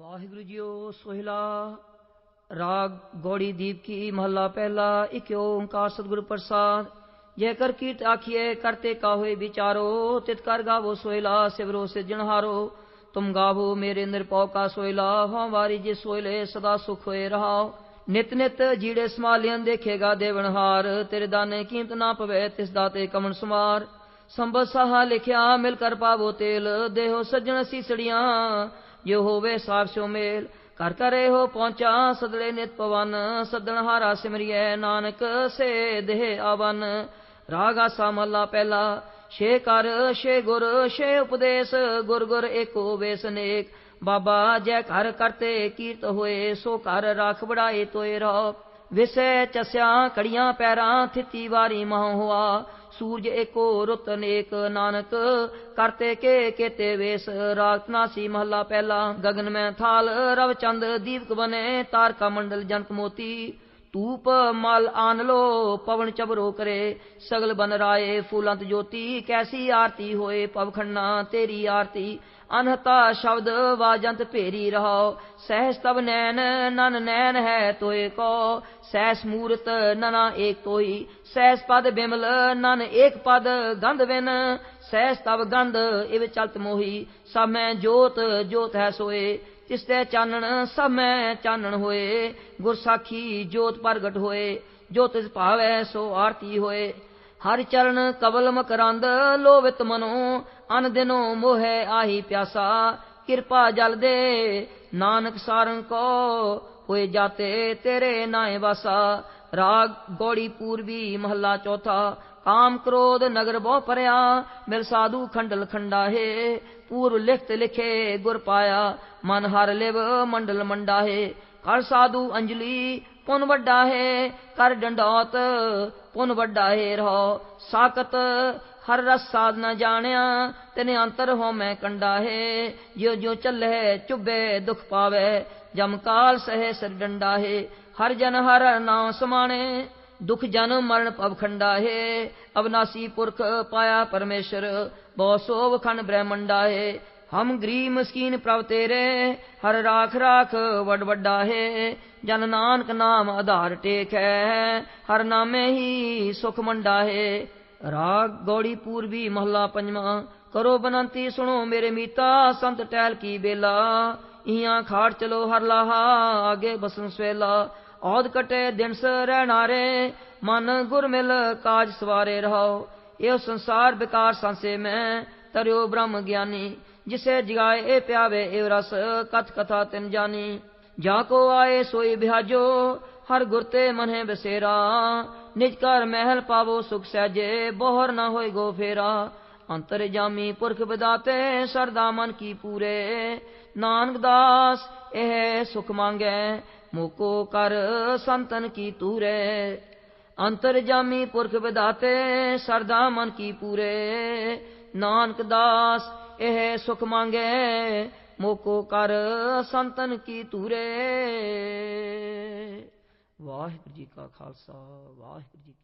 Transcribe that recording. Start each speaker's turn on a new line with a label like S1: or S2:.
S1: Waheguru JIO Sohila, ਰਾਗ ਗੋੜੀ ਦੀਪ ਕੀ ਮਹੱਲਾ ਪਹਿਲਾ, ਇਕ ਓੰਕਾਰ ਸਤਿਗੁਰ ਪ੍ਰਸਾਦ। ਜੈ ਕਰ ਕੀਟ ਆਖੀਏ ਕਰਤੇ ਕਾਹੋਏ ਵਿਚਾਰੋ, ਤਿਤ ਕਰ ਗਾਵੋ ਸੋਹਿਲਾ, ਸਿਵਰੋ ਸਿਜਣਹਾਰੋ ਤੁਮ ਗਾਵੋ ਮੇਰੇ ਨਿਰਪਉ ਕਾ ਸੋਹਿਲਾ, ਹਉ ਜੇ ਸੋਹਿਲੇ ਸਦਾ ਸੁਖ ਹੋਏ ਰਹਾਓ। ਨਿਤ ਨਿਤ ਜੀੜੇ ਸਮਾਲਿਆਂ ਦੇਖੇਗਾ ਦੇਵਨਹਾਰ ਤੇਰੇ ਦਾਨੇ ਕੀਮਤ ਨਾ ਪਵੇ ਤਿਸ ਦਾਤੇ ਕਮਨ ਸਮਾਰ ਸੰਬਤ ਸਹਾ ਲਿਖਿਆ, ਮਿਲ ਕਰ ਪਾਵੋ ਤੇਲ, ਦੇਹੋ ਸੱਜਣ ਸੀਸੜੀਆਂ। ਜੋ ਹੋਵੇ ਸਾਫ਼ ਸੋ ਮੇਲ। ਕਰ ਕਰੇ ਹੋ ਪਹੁੰਚਾ, ਸਦਲੇ ਨਿਤ ਪਵਨ। ਸਦਣ ਹਾਰਾ ਸਿਮਰਿਐ, ਨਾਨਕ ਸੇ ਦੇਹ ਆਵਨ। ਰਾਗ ਆਸਾ ਪਹਿਲਾ, ਛੇ ਕਰ, ਛੇ ਗੁਰ, ਛੇ ਉਪਦੇਸ਼। ਗੁਰ ਗੁਰ ਏਕੋ ਵੇਸ ਬਾਬਾ ਜੈ ਘਰ ਕਰਤੇ ਕੀਰਤ ਹੋਏ, ਸੋ ਘਰ ਰਾਖ ਬੜਾਏ ਤੋਏ ਰੋ। ਵਿਸੇ ਚਸਿਆ, ਕੜੀਆਂ ਪੈਰਾਂ, ਥਿਤੀ ਵਾਰੀ ਮਹ ਹੋਆ ਸੂਰਜ ਏਕੋ ਰੁੱਤ ਨੇਕ ਨਾਨਕ, ਕਰਤੇ ਕੇ ਕੇਤੇ ਵੇਸ, ਰਾਤ ਨਾਸੀ ਮਹੱਲਾ ਪਹਿਲਾ। ਗਗਨ ਮੈਂ ਥਾਲ, ਰਵ ਚੰਦ ਦੀਪਕ ਬਨੇ, ਤਾਰਕਾ ਮੰਡਲ ਜਨਕ ਮੋਤੀ। ਧੂਪ ਮਲ ਆਨ ਲੋ, ਪਵਨ ਚਬਰੋ ਕਰੇ। ਸਗਲ ਬਨ ਰਾਏ, ਫੂਲੰਤ ਜੋਤੀ, ਕੈਸੀ ਆਰਤੀ ਹੋਏ ਪਵਖੰਨਾ ਤੇਰੀ ਆਰਤੀ। ਅਨਹਤਾ ਸ਼ਬਦ ਵਾਜੰਤ ਭੇਰੀ ਰਹਾਓ ਸਹਿਸ ਤਬ ਨੈਣ, ਨਨ ਨੈਣ ਹੈ ਤੋਏ ਕੋ। ਸਹਿਸ ਮੂਰਤ ਨਨਾ ਏਕ ਤੋਈ। ਸਹਿਸ ਪਦ ਬਿਮਲ, ਨਨ ਏਕ ਪਦ ਗੰਧ ਵਿਨ ਸਹਿਸ ਤਬ ਗੰਧ, ਇਵ ਚਲਤ ਮੋਹੀ। ਸਭ ਮੈਂ ਜੋਤ ਜੋਤ ਹੈ ਸੋਏ। ਤਿਸ ਤੇ ਚਾਨਣ, ਸਮੈ ਚਾਨਣ ਹੋਏ ਗੁਰ ਸਾਖੀ ਜੋਤ ਪ੍ਰਗਟ ਹੋਏ, ਜੋ ਤਿਸ ਭਾਵੈ ਸੋ ਆਰਤੀ ਹੋਏ। ਹਰ ਚਰਨ ਕਵਲ ਮਕਰੰਦ ਲੋਵਿਤ ਮਨੋ, ਅਨ ਦਿਨੋ ਮੋਹਿ ਆਹੀ ਪਿਆਸਾ, ਕਿਰਪਾ ਜਲ ਦੇ, ਨਾਨਕ ਸਾਰੰ ਕੋ ਹੋਏ ਜਾਤੇ ਤੇਰੇ ਨਾਏ ਵਾਸਾ। ਰਾਗ ਗੋੜੀ ਪੂਰਬੀ ਮਹੱਲਾ ਚੌਥਾ ਕਾਮ ਕ੍ਰੋਧ ਨਗਰ ਬਹੁ ਪਰਿਆ, ਮਿਲ ਸਾਧੂ ਖੰਡਲ ਖੰਡਾ ਹੈ ਪੂਰ ਲਿਖਤ ਲਿਖੇ ਗੁਰ ਪਾਇਆ, ਮਨ ਹਰ ਲਿਵ ਮੰਡਲ ਮੰਡਾ ਕਰ ਸਾਧੂ ਅੰਜਲੀ ਪੁਨ ਵੱਡਾ ਹੈ ਕਰ ਡੰਡੋਤ ਪੁਨ ਵੱਡਾ ਹੈ ਰਹੋ ਸਾਕਤ ਹਰ ਰਸ ਸਾਧ ਨ ਜਾਣਿਆ, ਤਨੇ ਅੰਤਰ ਹੋ ਮੈਂ ਕੰਡਾ ਹੈ ਜਿਉ ਜਿਉ ਚੱਲੇ ਚੁੱਬੇ ਦੁਖ ਪਾਵੇ, ਜਮ ਕਾਲ ਸਹਿ ਸਿਰ ਡੰਡਾ ਹੈ ਹਰ ਜਨ ਹਰ ਨਾਮ ਸਮਾਣੇ ਦੁਖ ਜਨ ਮਰਨ ਪਵ ਖੰਡਾ ਹੈ ਅਬਨਾਸੀ ਪੁਰਖ ਪਾਇਆ ਪਰਮੇਸ਼ਰ, ਬਹੁ ਸੋਭ ਖੰਡ ਬ੍ਰਹਮੰਡਾ ਹੈ ਹਮ ਗਰੀਬ ਮਸਕੀਨ ਪ੍ਰਭ ਤੇਰੇ, ਹਰ ਰਾਖ ਰਾਖ ਵਡ ਵੱਡਾ ਹੈ ਜਨ ਨਾਨਕ ਨਾਮ ਆਧਾਰ ਟੇਕ ਹੈ ਹਰ ਨਾਮੇ ਹੀ ਸੁਖ ਮੰਡਾ ਹੈ ਰਾਗ ਗੋੜੀ ਪੂਰਬੀ ਮਹੱਲਾ ਪੰਜਵਾਂ, ਕਰੋ ਬਨੰਤੀ ਸੁਣੋ ਮੇਰੇ ਮੀਤਾ, ਸੰਤ ਟਹਿਲ ਕੀ ਬੇਲਾ ਇਹਾਂ ਖਾੜ ਚਲੋ ਹਰ ਲਾਹਾ, ਆਗੇ ਬਸਨ ਸਵੇਲਾ। ਔਦ ਕਟੇ ਦਿਨ ਰਹਿਣਾਰੇ, ਮਨ ਗੁਰ ਮਿਲ ਕਾਜ ਸਵਾਰੇ ਰਹੋ ਇਹ ਸੰਸਾਰ ਬਿਕਾਰ ਸੰਸੇ ਮੈਂ, ਤਰਿਓ ਬ੍ਰਹਮ ਗਿਆਨੀ। ਜਿਸੇ ਜਗਾਏ ਇਹ ਪਿਆਵੇ ਇਹ ਰਸ, ਕਥ ਕਥਾ ਤਿਨ ਜਾਨੀ। ਜਾ ਕੋ ਆਏ ਸੋਈ ਬਿਹਾਜੋ ਹਰ ਗੁਰ ਤੇ ਮਨਹਿ ਬਸੇਰਾ। ਨਿਜ ਕਰ ਮਹਿਲ ਪਾਵੋ ਸੁਖ ਸਹਿਜੇ, ਬੋਹਰ ਨਾ ਹੋਏ ਗੋ ਫੇਰਾ। ਅੰਤਰ ਜਾਮੀ ਪੁਰਖ ਬਦਾਤੇ ਸਰਦਾ ਮਨ ਕੀ ਪੂਰੇ। ਨਾਨਕ ਦਾਸ, ਇਹ ਸੁਖ ਮੰਗੈ, ਮੋਕੋ ਕਰ ਸੰਤਨ ਕੀ ਤੂਰੇ। ਅੰਤਰ ਪੁਰਖ ਵਿਦਾਤੇ ਸਰਦਾ ਮਨ ਕੀ ਪੂਰੇ। ਨਾਨਕ ਦਾਸ, ਇਹ ਸੁਖ ਮੰਗੇ, ਮੋਕੋ ਕਰ ਸੰਤਨ ਕੀ ਤੂਰੇ। ਵਾਹਿਗੁਰੂ ਜੀ ਕਾ ਖਾਲਸਾ, ਵਾਹਿਗੁਰੂ ਜੀ